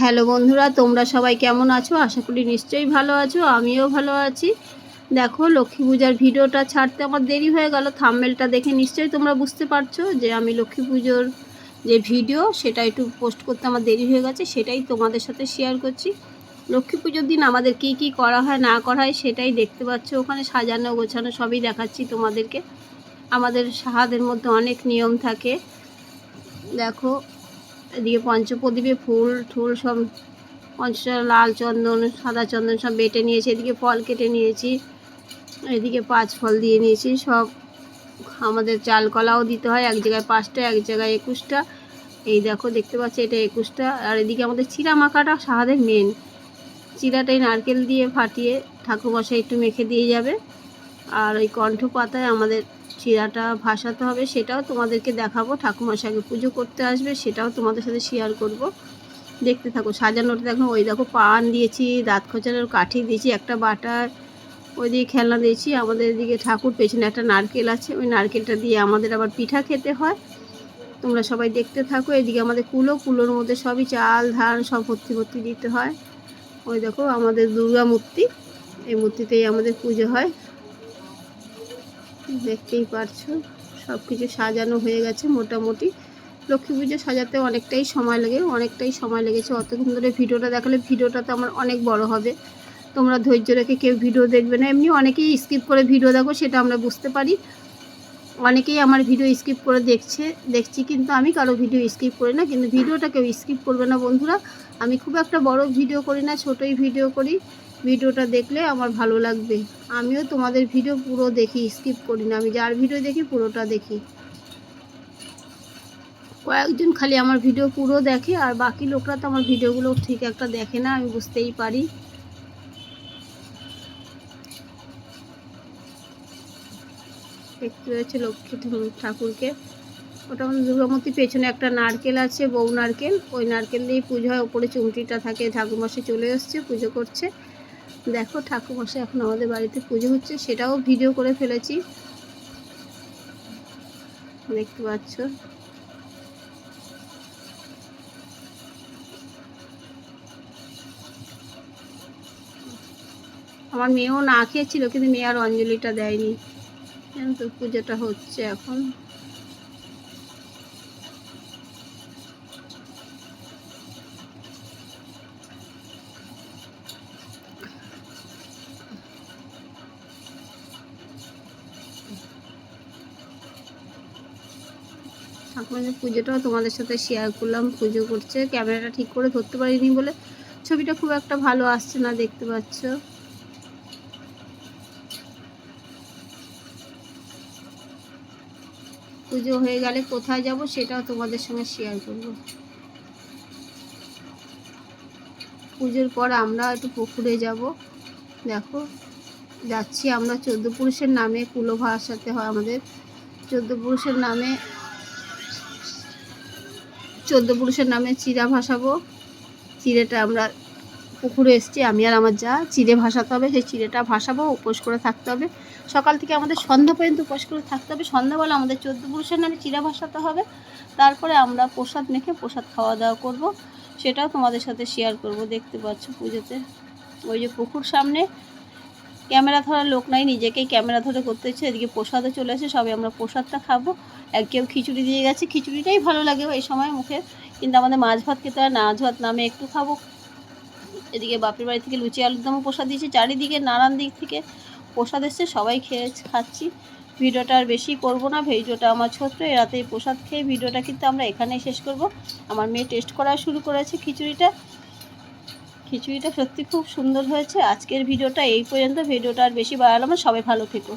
Hello বন্ধুরা, তোমরা সবাই কেমন আছো? আশা করি নিশ্চয়ই ভালো আছো, আমিও ভালো আছি। দেখো, লক্ষ্মী পূজার ভিডিওটা ছাড়তে আমার দেরি হয়ে গেল থাম্বেলটা দেখে নিশ্চয়ই তোমরা বুঝতে পারছ যে আমি লক্ষ্মী পুজোর যে ভিডিও, সেটা একটু পোস্ট করতে আমার দেরি হয়ে গেছে, সেটাই তোমাদের সাথে শেয়ার করছি। লক্ষ্মী পুজোর দিন আমাদের কি কি করা হয়, না করা হয়, সেটাই দেখতে পাচ্ছ। ওখানে সাজানো, গোছানো সবই দেখাচ্ছি তোমাদেরকে। আমাদের সাহাদের মধ্যে অনেক নিয়ম থাকে। দেখো এদিকে পঞ্চপ্রদীপে ফুল, ঠুল সব পঞ্চ লাল চন্দন, সাদা চন্দন সব বেটে নিয়েছি। এদিকে ফল কেটে নিয়েছি, এদিকে পাঁচ ফল দিয়ে নিয়েছি। সব আমাদের চাল কলাও দিতে হয়, এক জায়গায় পাঁচটা, এক জায়গায় একুশটা। এই দেখো, দেখতে পাচ্ছি, এটা একুশটা। আর এদিকে আমাদের চিরা মাখাটা সাহাদের মেন চিরাটাই নারকেল দিয়ে ফাটিয়ে ঠাকুরমশাই একটু মেখে দিয়ে যাবে। আর ওই কণ্ঠ পাতায় আমাদের চিরাটা ভাসাতে হবে, সেটাও তোমাদেরকে দেখাবো। ঠাকুরমশাইকে পুজো করতে আসবে, সেটাও তোমাদের সাথে শেয়ার করব। দেখতে থাকো, সাজানোটা দেখো, ওই দেখো পান দিয়েছি, দাঁত খোঁচানোর কাঠি দিয়েছি, একটা বাটার ওইদিকে খেলনা দিয়েছি। আমাদের এদিকে ঠাকুর পেছনে একটা নারকেল আছে, ওই নারকেলটা দিয়ে আমাদের আবার পিঠা খেতে হয়। তোমরা সবাই দেখতে থাকো, এদিকে আমাদের কুলো, কুলোর মধ্যে সবই চাল, ধান সব ভর্তি ভর্তি দিতে হয়। ওই দেখো আমাদের দুর্গা মূর্তি, এই মূর্তিতেই আমাদের পুজো হয়। দেখতেই পারছ। সব কিছু সাজানো হয়ে গেছে মোটামুটি। লক্ষ্মী পুজো সাজাতে অনেকটাই সময় লাগে, অনেকটাই সময় লেগেছে। অতক্ষণ ধরে ভিডিওটা দেখালে ভিডিওটা তো আমার অনেক বড় হবে। তোমরা ধৈর্য রেখে কেউ ভিডিও দেখবে না। এমনি অনেকেই স্কিপ করে ভিডিও দেখো, সেটা আমরা বুঝতে পারি। অনেকেই আমার ভিডিও স্কিপ করে দেখছে, দেখছি কিন্তু আমি কারও ভিডিও স্কিপ করি না। কিন্তু ভিডিওটা কেউ স্কিপ করবে না বন্ধুরা। আমি খুব একটা বড় ভিডিও করি না, ছোটোই ভিডিও করি। ভিডিওটা দেখলে আমার ভালো লাগবে। আমিও তোমাদের ভিডিও পুরো দেখি স্কিপ করি না। আমি যার ভিডিও দেখি, পুরোটা দেখি। কয়েকজন খালি আমার ভিডিও পুরো দেখে, আর বাকি লোকরা তো আমার ভিডিওগুলো ঠিক একটা দেখে না, আমি বুঝতেই পারি। দেখতে রয়েছে লক্ষ্মী ঠাকুরকে। ওটা আমাদের দুর্গামূর্তির পেছনে একটা নারকেল আছে, বউ নারকেল। ওই নারকেল দিয়েই পুজো হয়, ওপরে চুমটিটা থাকে, ঠাকুরমশাই চলে এসছে, পুজো করছে। দেখো ঠাকুরমশাই এখন আমাদের বাড়িতে পুজো হচ্ছে, সেটাও ভিডিও করে ফেলেছি। দেখতে পাচ্ছ। আমার মেয়েও না খেয়েছিল, কিন্তু মেয়ে আর অঞ্জলিটা দেয়নি। তো, পুজোটা হচ্ছে এখন। ঠাকুরের পুজোটাও তোমাদের সাথে শেয়ার করলাম, পুজো করছে। ক্যামেরাটা ঠিক করে ধরতে পারিনি বলে ছবিটা খুব একটা ভালো আসছে না, দেখতে পাচ্ছ। পুজো হয়ে গেলে কোথায় যাব সেটাও তোমাদের সঙ্গে শেয়ার করব। পুজোর পর আমরা একটু পুকুরে যাব। দেখো, যাচ্ছি আমরা চোদ্দ পুরুষের নামে কুলো ভাসাতে হয় আমাদের। চোদ্দ পুরুষের নামে চোদ্দ পুরুষের নামে চিরা ভাসাবো। চিড়েটা আমরা পুকুরে এসছি, আমি আর আমার যা। চিড়ে ভাসাতে হবে, সেই চিড়েটা ভাসাবো, উপোস করে থাকতে হবে। সকাল থেকে আমাদের সন্ধ্যা পর্যন্ত উপোস করে থাকতে হবে। সন্ধ্যাবেলা আমাদের চোদ্দ পুরুষের নামে চিড়া ভাসাতে হবে। তারপরে আমরা প্রসাদ মেখে প্রসাদ খাওয়া দাওয়া করব। সেটাও তোমাদের সাথে শেয়ার করব। দেখতে পাচ্ছ পুজোতে। ওই যে পুকুর সামনে ক্যামেরা ধরার লোক নাই, নিজেকেই ক্যামেরা ধরে করতে এদিকে প্রসাদও চলে আসে সবাই আমরা প্রসাদটা খাব। কেউ খিচুড়ি দিয়ে গেছে, খিচুড়িটাই ভালো লাগে এই সময় মুখে। কিন্তু আমাদের মাছ ভাত খেতে হয় মাছ ভাত নামে একটু খাব। এদিকে বাপের বাড়ি থেকে লুচি, আলুর দমও প্রসাদ দিয়েছে। চারিদিকে নানান দিক থেকে প্রসাদ এসছে, সবাই খেয়ে খাচ্ছি। ভিডিওটা আর বেশি করব না, ভিডিওটা আমার ছোট্ট এরাতেই প্রসাদ খেয়ে ভিডিওটা কিন্তু আমরা এখানেই শেষ করব। আমার মেয়ে টেস্ট করা শুরু করেছে খিচুড়িটা। খিচুড়িটা সত্যি খুব সুন্দর হয়েছে। আজকের ভিডিওটা এই পর্যন্ত, ভিডিওটা আর বেশি বাড়ালাম সবাই ভালো থেকো।